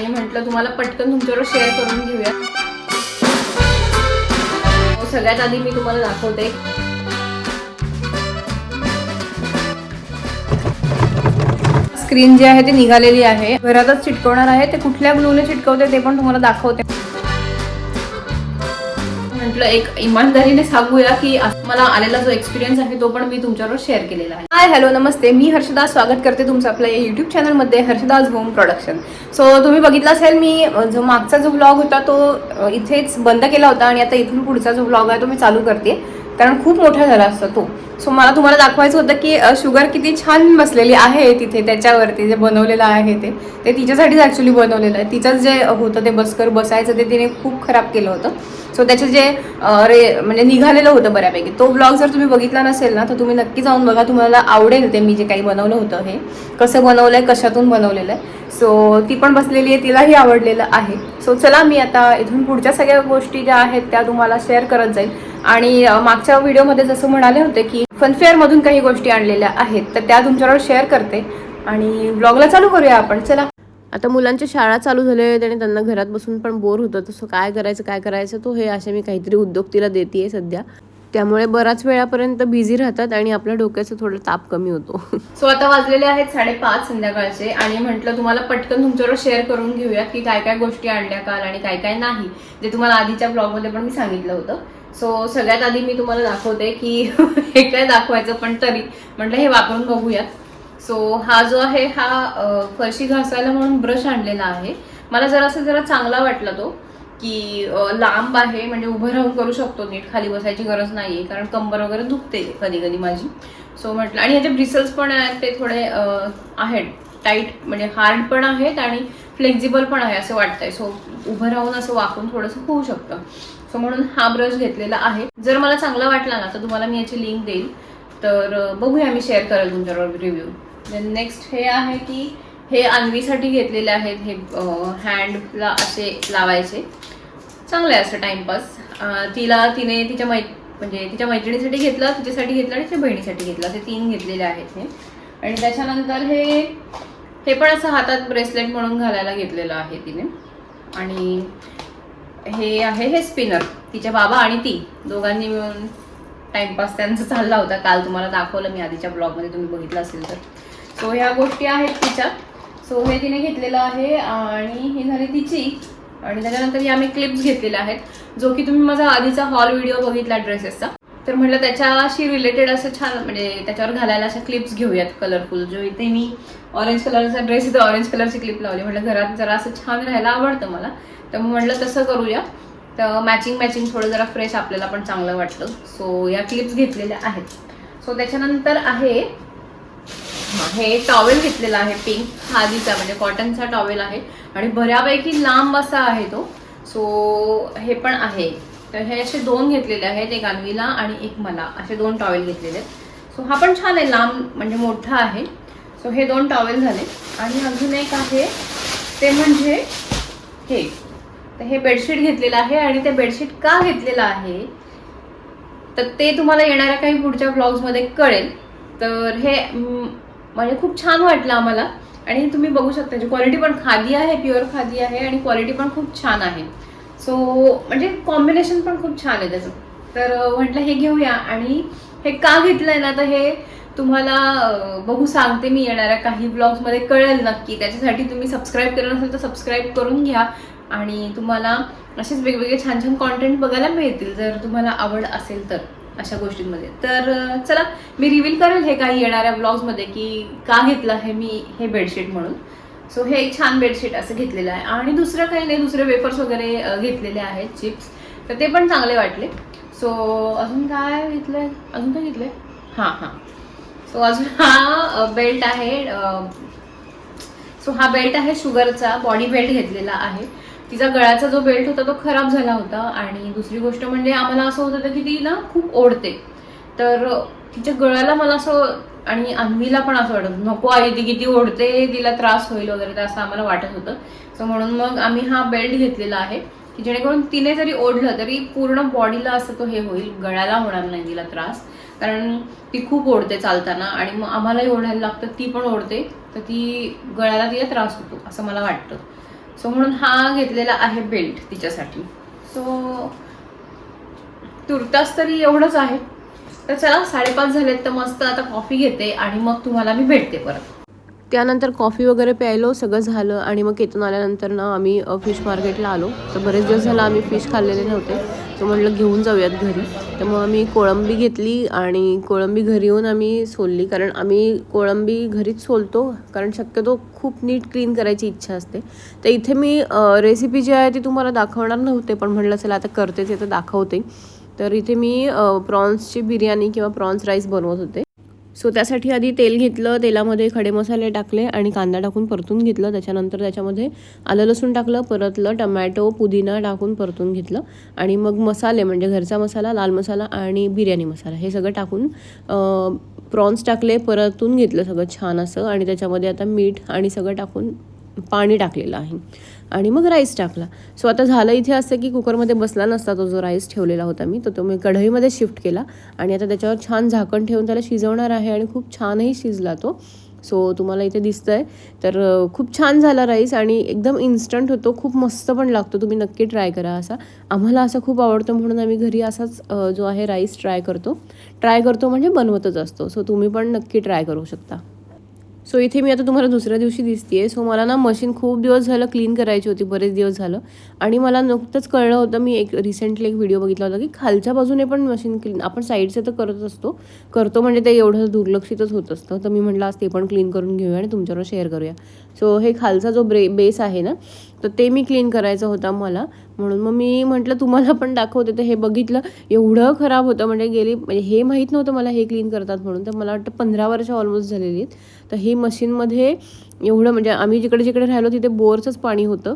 आणि म्हटलं तुम्हाला पटकन तुमच्यावर शेअर करून घेऊया. हो, सगळ्यात आधी मी तुम्हाला दाखवते. स्क्रीन जी आहे ती निघालेली आहे. घरातच चिटकवणार आहे. ते कुठल्या ग्लूने चिटकवते ते पण तुम्हाला दाखवते. म्हटलं एक इमानदारीने सांगूया की मला आलेला जो एक्सपिरियन्स आहे तो पण मी तुमच्यावर शेअर केलेला आहे. हाय हॅलो नमस्ते. मी हर्षदा स्वागत करते तुमचं आपल्या युट्यूब चॅनलमध्ये हर्षदाज होम प्रोडक्शन सो तुम्ही बघितलं असेल मी जो मागचा जो ब्लॉग होता तो इथेच बंद केला होता आणि आता इथून पुढचा जो ब्लॉग आहे तो मी चालू करते. कारण खूप मोठा झाला असता तो. सो मला तुम्हाला दाखवायचं होतं की शुगर किती छान बसलेली आहे तिथे त्याच्यावरती जे बनवलेलं आहे ते. ते तिच्यासाठीच ॲक्च्युली बनवलेलं आहे. तिचंच जे होतं ते बसकर बसायचं ते तिने खूप खराब केलं होतं. सो त्याचे जे रे म्हणजे निघालेलं होतं बऱ्यापैकी. तो ब्लॉग जर तुम्ही बघितला नसेल ना तर तुम्ही नक्की जाऊन बघा. तुम्हाला आवडेल ते मी जे काही बनवलं होतं हे. कसं बनवलं आहे कशातून बनवलेलं आहे. सो ती पण बसलेली आहे तिलाही आवडलेलं आहे. सो चला मी आता इथून पुढच्या सगळ्या गोष्टी ज्या आहेत त्या तुम्हाला शेअर करत जाईल. आणि मागच्या व्हिडिओमध्ये जसं म्हणाले होते की फनफेअरमधून काही गोष्टी आणलेल्या आहेत तर त्या तुमच्यावर शेअर करते. आणि ब्लॉगला चालू करूया आपण चला. आता मुलांच्या शाळा चालू झाली आहेत आणि त्यांना घरात बसून पण बोर होतं. तसं काय करायचं काय करायचं तो हे असे मी काहीतरी उद्योग तिला देते सध्या. त्यामुळे बराच वेळापर्यंत बिझी राहतात आणि आपल्या डोक्याचा थोडा ताप कमी होतो. सो आता वाजलेले आहेत साडेपाच संध्याकाळचे आणि म्हटलं तुम्हाला पटकन तुमच्यावर शेअर करून घेऊया की काय काय गोष्टी आणल्या काल आणि काय काय नाही जे तुम्हाला आधीच्या ब्लॉगमध्ये पण मी सांगितलं होतं. सो सगळ्यात आधी मी तुम्हाला दाखवते की हे काय दाखवायचं पण तरी म्हटलं हे वापरून बघूयात. सो हा जो आहे हा फरशी घासायला म्हणून ब्रश आणलेला आहे. मला जरासा जरा चांगला वाटला तो. की लांब आहे म्हणजे उभं राहून करू शकतो नीट खाली बसायची गरज नाही आहे कारण कंबर वगैरे दुखते कधी कधी माझी. सो म्हटलं आणि ह्याचे ब्रिसल्स पण आहेत ते थोडे आहेत. टाईट म्हणजे हार्ड पण आहेत आणि फ्लेक्झिबल पण आहे असं वाटतंय. सो उभं राहून असं वाकून थोडंसं होऊ शकतं. सो म्हणून हा ब्रश घेतलेला आहे. जर मला चांगला वाटला ना तर तुम्हाला मी याची लिंक देईल. तर बघूया मी शेअर करेल तुमच्याबरोबर रिव्ह्यू देन नेक्स्ट हे आहे की हे अन्वीसाठी घेतलेले आहेत. हे हँडला असे लावायचे. चांगलं आहे असं टाइमपास. तिला तिने तिच्या मै म्हणजे तिच्या मैत्रिणीसाठी घेतलं तिच्यासाठी घेतलं आणि तिच्या बहिणीसाठी घेतलं. असे तीन घेतलेले आहेत हे. आणि त्याच्यानंतर हे हे पण असं हातात ब्रेसलेट म्हणून घालायला घेतलेलं आहे तिने. आणि हे आहे हे स्पिनर तिच्या बाबा आणि ती दोघांनी मिळून टाइमपास त्यांचा चालला होता. काल तुम्हाला दाखवलं मी आधीच्या ब्लॉगमध्ये तुम्ही बघितलं असेल तर. सो ह्या गोष्टी आहेत तिच्या. सो हे तिने घेतलेलं आहे आणि ही झाली तिची. आणि त्याच्यानंतर या मी क्लिप्स घेतलेल्या आहेत जो की तुम्ही माझा आधीचा हॉल व्हिडिओ बघितला ड्रेसेसचा तर म्हटलं त्याच्याशी रिलेटेड असं छान म्हणजे त्याच्यावर घालायला अशा क्लिप्स घेऊयात कलरफुल जो इथे मी ऑरेंज कलरचा ड्रेस इथे ऑरेंज कलरची क्लिप लावली. म्हटलं घरात जरा असं छान राहायला आवडतं मला. तर मग म्हटलं तसं करूया. तर मॅचिंग मॅचिंग थोडं जरा फ्रेश आपल्याला पण चांगलं वाटलं सो या क्लिप्स घेतलेल्या आहेत. सो त्याच्यानंतर आहे हे टॉवेल घेतलेला आहे पिंक खादीचा म्हणजे कॉटनचा टॉवेल आहे. आणि बऱ्यापैकी लांब असा आहे तो. सो हे पण आहे. तर हे असे दोन घेतलेले आहेत एक अनवीला आणि एक मला. असे दोन टॉवेल घेतलेले आहेत. सो हा पण छान आहे लांब म्हणजे मोठा आहे. सो हे दोन टॉवेल झाले. आणि अजून एक आहे ते म्हणजे हे. तर हे बेडशीट घेतलेलं आहे आणि ते बेडशीट का घेतलेलं आहे? तर ते तुम्हाला येणाऱ्या काही पुढच्या ब्लॉग्समध्ये कळेल. तर हे म्हणजे खूप छान वाटलं आम्हाला. आणि तुम्ही बघू शकता म्हणजे त्याची क्वालिटी पण खादी आहे प्युअर खादी आहे आणि क्वालिटी पण खूप छान आहे. सो म्हणजे कॉम्बिनेशन पण खूप छान आहे त्याचं. तर म्हटलं हे घेऊया. आणि हे का घेतलंय ना तर हे तुम्हाला बघू सांगते मी येणाऱ्या काही ब्लॉग्समध्ये कळेल नक्की. त्याच्यासाठी तुम्ही सबस्क्राईब केलं नसेल तर सबस्क्राईब करून घ्या. आणि तुम्हाला असेच वेगवेगळे छान छान कॉन्टेंट बघायला मिळतील जर तुम्हाला आवड असेल तर. अशा गोष्टींमध्ये. तर चला मी रिव्हील करेल हे काही येणाऱ्या ब्लॉग्समध्ये की का घेतलं आहे मी हे बेडशीट म्हणून. सो हे एक छान बेडशीट असं घेतलेलं आहे. आणि दुसरं काही नाही दुसरे वेफर्स वगैरे घेतलेले आहेत चिप्स तर ते पण चांगले वाटले. सो अजून काय घेतलंय? अजून काय घेतलंय? हां हां. सो अजून हा बेल्ट आहे सो हा बेल्ट आहे शुगरचा बॉडी बेल्ट घेतलेला आहे. तिचा गळ्याचा जो बेल्ट होता तो खराब झाला होता आणि दुसरी गोष्ट म्हणजे आम्हाला असं होत होतं की ती ना खूप ओढते. तर तिच्या गळ्याला मला असं आणि अन्वीला पण असं वाटत नको आई ती किती ओढते तिला त्रास होईल वगैरे तर असं आम्हाला वाटत होतं. सो म्हणून मग आम्ही हा बेल्ट घेतलेला आहे की जेणेकरून तिने जरी ओढलं तरी पूर्ण बॉडीला असं तो हे होईल गळ्याला होणार नाही तिला त्रास. कारण ती खूप ओढते चालताना आणि मग आम्हालाही ओढायला लागतं ती पण ओढते तर ती गळ्याला तिला त्रास होतो असं मला वाटतं. सो म्हणून हा घेतलेला आहे बेल्ट तिच्यासाठी. सो तुर्तास तरी एवढंच आहे. तर चला साडेपाच झालेत तर मस्त आता कॉफी घेते आणि मग तुम्हाला मी भेटते परत. त्यानंतर कॉफी वगैरे प्यायलो सगळं झालं आणि मग इथून आल्यानंतर ना आम्ही फिश मार्केटला आलो. तर बरेच दिवस झालं आम्ही फिश खाल्लेले नव्हते. तर म्हटलं घेऊन जाऊयात घरी. तर मग आम्ही कोळंबी घेतली आणि कोळंबी घरी येऊन आम्ही सोलली. कारण आम्ही कोळंबी घरीच सोलतो कारण शक्यतो खूप नीट क्लीन करायची इच्छा असते. तर इथे मी रेसिपी जी आहे ती तुम्हाला दाखवणार नव्हते पण म्हटलं चला आता करतेच आहे तर दाखवते. तर इथे मी प्रॉन्सची बिर्याणी किंवा प्रॉन्स राईस बनवत होते. सो त्यासाठी आधी तेल घेतलं तेलामध्ये खडे मसाले टाकले आणि कांदा टाकून परतून घेतलं. त्याच्यानंतर त्याच्यामध्ये आलं लसूण टाकलं परतलं टमॅटो पुदिना टाकून परतून घेतलं. आणि मग मसाले म्हणजे घरचा मसाला लाल मसाला आणि बिर्याणी मसाला हे सगळं टाकून प्रॉन्स टाकले परतून घेतलं सगळं छान असं. आणि त्याच्यामध्ये आता मीठ आणि सगळं टाकून पाणी टाकलेलं आहे. आणि मग राईस टाकला. सो आता झालं इथे असं की कुकरमध्ये बसला नसता तो जो राईस ठेवलेला होता मी तो तो मी कढईमध्ये शिफ्ट केला आणि आता त्याच्यावर छान झाकण ठेवून त्याला शिजवणार आहे आणि खूप छानही शिजला तो. सो तुम्हाला इथे दिसतं आहे तर खूप छान झाला राईस आणि एकदम इन्स्टंट होतो. खूप मस्त पण लागतो. तुम्ही नक्की ट्राय करा असा. आम्हाला असं खूप आवडतं म्हणून आम्ही घरी असाच जो आहे राईस ट्राय करतो. ट्राय करतो म्हणजे बनवतच असतो. सो तुम्ही पण नक्की ट्राय करू शकता. सो इथे मी आता तुम्हाला दुसऱ्या दिवशी दिसते सो मला ना मशीन खूप दिवस झालं क्लीन करायची होती बरेच दिवस झालं. आणि मला नुकतंच कळलं होतं मी एक रिसेंटली एक व्हिडिओ बघितला होता की खालच्या बाजूने पण मशीन क्लीन आपण साईडचं तर करत असतो. करतो म्हणजे ते एवढं दुर्लक्षितच होत असतं. तर मी म्हटलं आज ते पण क्लीन करून घेऊया आणि तुमच्यावर शेअर करूया. सो हे खालचा जो ब्रे बेस आहे ना तर ते मी क्लीन करायचं होता मला म्हणून मग मी म्हटलं तुम्हाला पण दाखवते. तर हे बघितलं एवढं खराब होतं. म्हणजे गेली म्हणजे हे माहीत नव्हतं मला हे क्लीन करतात म्हणून. तर मला वाटतं पंधरा वर्ष ऑलमोस्ट झालेली आहेत. तर ही मशीनमध्ये एवढं म्हणजे आम्ही जिकडे जिकडे राहिलो तिथे बोरचंच पाणी होतं.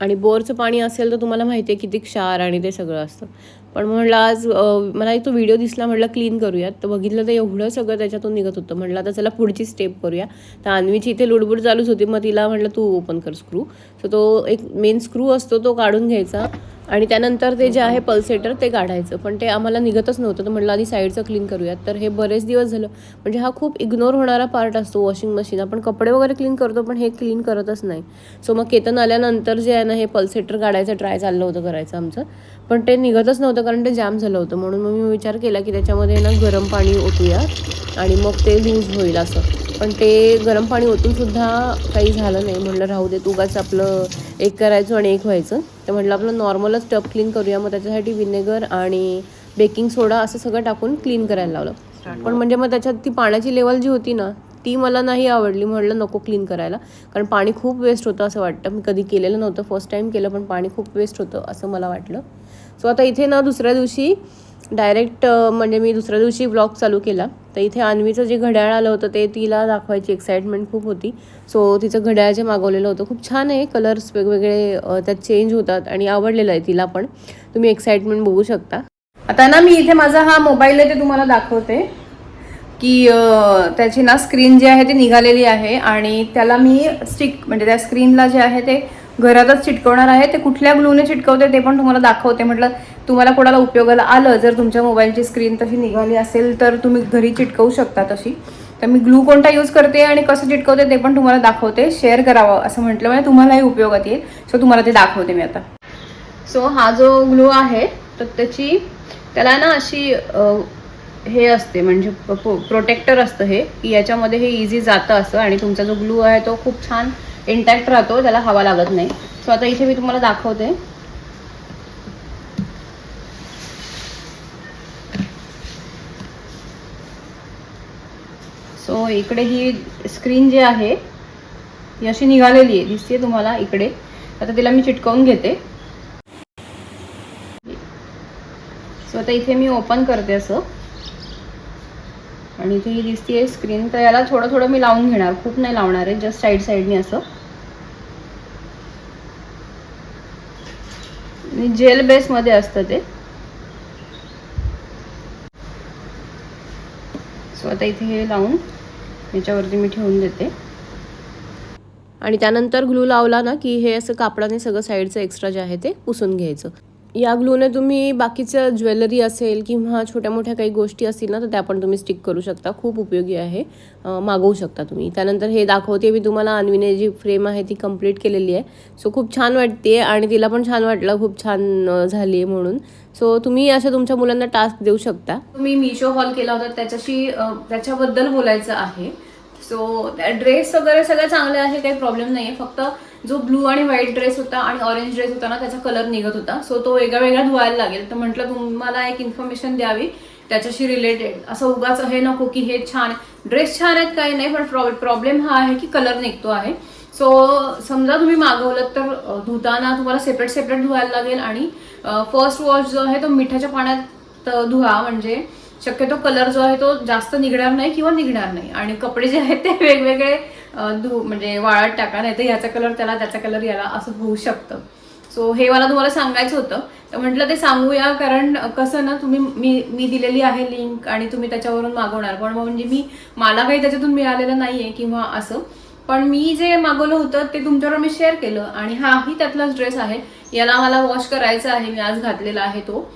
आणि बोरचं पाणी असेल तर तुम्हाला माहिती आहे किती क्षार आणि ते सगळं असतं. पण म्हणलं आज मला तो व्हिडिओ दिसला म्हटलं क्लीन करूयात. तर बघितलं तर एवढं सगळं त्याच्यातून निघत होतं. म्हटलं आता चला पुढची स्टेप करूया. तर अन्वीची इथे लुडबुड चालूच होती. मग तिला म्हटलं तू ओपन कर स्क्रू. सो तो एक मेन स्क्रू असतो तो काढून घ्यायचा. आणि त्यानंतर ते जे आहे पल्सेटर ते काढायचं पण ते आम्हाला निघतच नव्हतं. तर म्हटलं आधी साईडचं क्लीन करूयात. तर हे बरेच दिवस झालं. म्हणजे हा खूप इग्नोर होणारा पार्ट असतो वॉशिंग मशीन आपण कपडे वगैरे क्लीन करतो पण हे क्लीन करतच नाही. सो मग केतन आल्यानंतर जे आहे ना हे पल्सेटर काढायचं ट्राय चाललं होतं करायचं आमचं. पण ते निघतच नव्हतं कारण ते जाम झालं होतं. म्हणून मग मी विचार केला की त्याच्यामध्ये ना गरम पाणी ओतूया. आणि मग ते लूज होईल असं. पण ते गरम पाणी ओतूनसुद्धा काही झालं नाही. म्हणलं राहू दे उगाच आपलं एक करायचं आणि एक व्हायचं. तर म्हटलं आपलं नॉर्मलच टब क्लीन करूया मग त्याच्यासाठी विनेगर आणि बेकिंग सोडा असं सगळं टाकून क्लीन करायला लावलं. पण म्हणजे मग त्याच्यात ती पाण्याची लेवल जी होती ना ती मला नाही आवडली. म्हटलं नको क्लीन करायला. कारण पाणी खूप वेस्ट होतं असं वाटतं. मी कधी केलेलं नव्हतं. फर्स्ट टाईम केलं पण पाणी खूप वेस्ट होतं असं मला वाटलं. सो आता इथे ना दुसऱ्या दिवशी डायरेक्ट म्हणजे मी दुसऱ्या दिवशी ब्लॉग चालू केला. तर इथे अन्वीचं जे घड्याळ आलं होतं ते तिला दाखवायची एक्साइटमेंट खूप होती. सो तिचं घड्याळ जे मागवलेलं होतं खूप छान आहे. कलर्स वेगवेगळे त्यात चेंज होतात आणि आवडलेलं आहे तिला पण. तुम्ही एक्साइटमेंट बघू शकता. आता ना मी इथे माझा हा मोबाईल आहे ते तुम्हाला दाखवते. की त्याची ना स्क्रीन जी आहे ती निघालेली आहे आणि त्याला मी स्टिक म्हणजे त्या स्क्रीनला जे आहे ते घरातच चिटकवणार आहे. ते कुठल्या ग्लूने चिटकवते ते पण तुम्हाला दाखवते. म्हटलं तुम्हाला कोणाला उपयोगाला आलं जर तुमच्या मोबाईलची स्क्रीन तशी निघाली असेल तर तुम्ही घरी चिटकवू शकता तशी. तर मी ग्लू कोणता यूज करते आणि कसं चिटकवते ते पण तुम्हाला दाखवते. शेअर करावं असं म्हटलं म्हणजे तुम्हालाही उपयोगात येईल. सो तुम्हाला ते दाखवते मी आता. सो हा जो ग्लू आहे तर त्याची त्याला ना अशी हे असते म्हणजे प्रोटेक्टर असतं हे. की याच्यामध्ये हे इझी जातं असं आणि तुमचा जो ग्लू आहे तो खूप छान इंटॅक्ट राहतो. त्याला हवा लागत नाही. सो आता इथे मी तुम्हाला दाखवते. सो इकडे ही स्क्रीन जी आहे ही अशी निघालेली आहे. दिसते तुम्हाला इकडे. आता तिला मी चिटकवून घेते. सो आता इथे मी ओपन करते असं. आणि इथे ही दिसते स्क्रीन तर याला थोडं थोडं मी लावून घेणार. खूप नाही लावणार आहे जस्ट साईड साईडने असं. जेल बेसमध्ये असतं ते. आता इथे हे लावून याच्यावरती मी ठेवून देते. आणि त्यानंतर ग्लू लावला ना की हे असं कापडाने सगळं साईडचं एक्स्ट्रा जे आहे ते पुसून घ्यायचं. या ग्लूने तुम्ही बाकीचं ज्वेलरी असेल किंवा छोट्या मोठ्या काही गोष्टी असतील ना तर त्या पण तुम्ही स्टिक करू शकता. खूप उपयोगी आहे. मागवू शकता तुम्ही. त्यानंतर हे दाखवते मी तुम्हाला. अन्वीने जी फ्रेम आहे ती कंप्लीट केलेली आहे. सो खूप छान वाटते आणि तिला पण छान वाटलं. खूप छान झाली आहे म्हणून. सो तुम्ही अशा तुमच्या मुलांना टास्क देऊ शकता. तुम्ही मिशो हॉल केला होता. त्याच्याशी त्याच्याबद्दल बोलायचं आहे. सो ड्रेस वगैरे सगळं चांगले आहे. काही प्रॉब्लेम नाही आहे फक्त जो ब्लू आणि व्हाईट ड्रेस होता आणि ऑरेंज ड्रेस होता ना त्याचा कलर निघत होता. सो तो वेगळा वेगळा धुवायला लागेल. तर म्हटलं तुम्हाला एक इन्फॉर्मेशन द्यावी त्याच्याशी रिलेटेड असं उगाच हे नको की हे छान ड्रेस छान आहेत काही नाही पण प्रॉ प्रॉब्लेम हा आहे की कलर निघतो आहे. सो समजा तुम्ही मागवलं तर धुताना तुम्हाला सेपरेट सेपरेट धुवायला लागेल आणि फर्स्ट वॉश जो आहे तो मिठाच्या पाण्यात धुवा. म्हणजे शक्यतो कलर जो आहे तो जास्त निघणार नाही किंवा निघणार नाही. आणि कपडे जे आहेत ते वेगवेगळे धु म्हणजे वाळत टाका नाही तर ह्याचा कलर त्याला त्याचा कलर याला असं होऊ शकतं. सो हे मला तुम्हाला सांगायचं होतं. तर म्हटलं ते सांगूया कारण कसं ना तुम्ही मी मी दिलेली आहे लिंक आणि तुम्ही त्याच्यावरून मागवणार. पण म्हणजे मी मला काही त्याच्यातून मिळालेलं नाही आहे किंवा असं. पण मी जे मागवलं होतं ते तुमच्यावर मी शेअर केलं. आणि हाही त्यातलाच ड्रेस आहे. याला मला वॉश करायचा आहे मी आज घातलेला आहे तो.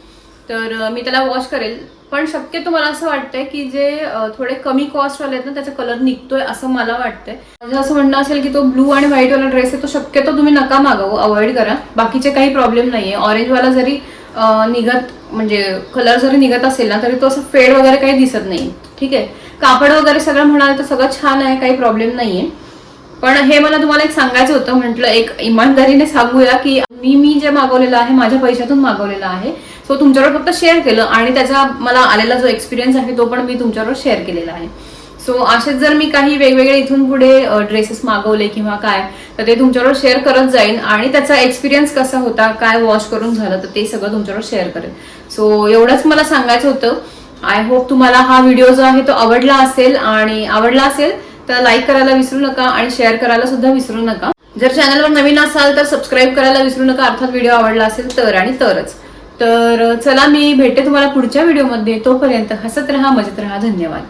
तर मी त्याला वॉश करेल. पण शक्यतो मला असं वाटतंय की जे थोडे कमी कॉस्टवाले आहेत ना त्याचा कलर निघतोय असं मला वाटतंय. माझं असं म्हणणं असेल की तो ब्लू आणि व्हाईट वाला ड्रेस आहे तो शक्यतो तुम्ही नका मागवू. अवॉइड करा. बाकीचे काही प्रॉब्लेम नाहीये. ऑरेंज वाला जरी निघत म्हणजे कलर जरी निघत असेल ना तरी तो असं फेड वगैरे काही दिसत नाही. ठीक आहे? कापड वगैरे सगळं म्हणाल तर सगळं छान आहे काही प्रॉब्लेम नाहीये. पण हे मला तुम्हाला एक सांगायचं होतं. म्हटलं एक इमानदारीने सांगूया की मी मी जे मागवलेलं आहे माझ्या पैशातून मागवलेलं आहे. सो तुमच्यावर फक्त शेअर केलं आणि त्याचा मला आलेला जो एक्सपिरियन्स आहे तो पण मी तुमच्यावर शेअर केलेला आहे. सो असेच जर मी काही वेगवेगळे इथून पुढे ड्रेसेस मागवले किंवा काय तर ते तुमच्यावर शेअर करत जाईन आणि त्याचा एक्सपिरियन्स कसा होता काय वॉश करून झालं तर ते सगळं तुमच्यावर शेअर करेन. सो एवढंच मला सांगायचं होतं. आय होप तुम्हाला हा व्हिडिओ जो आहे तो आवडला असेल आणि आवडला असेल तर लाईक करायला विसरू नका आणि शेअर करायला सुद्धा विसरू नका. जर चॅनलवर नवीन असाल तर सबस्क्राईब करायला विसरू नका अर्थात व्हिडिओ आवडला असेल तर आणि तरच. तर चला मी भेटते तुम्हाला पुढच्या व्हिडिओमध्ये तोपर्यंत हसत राहा मजेत राहा. धन्यवाद.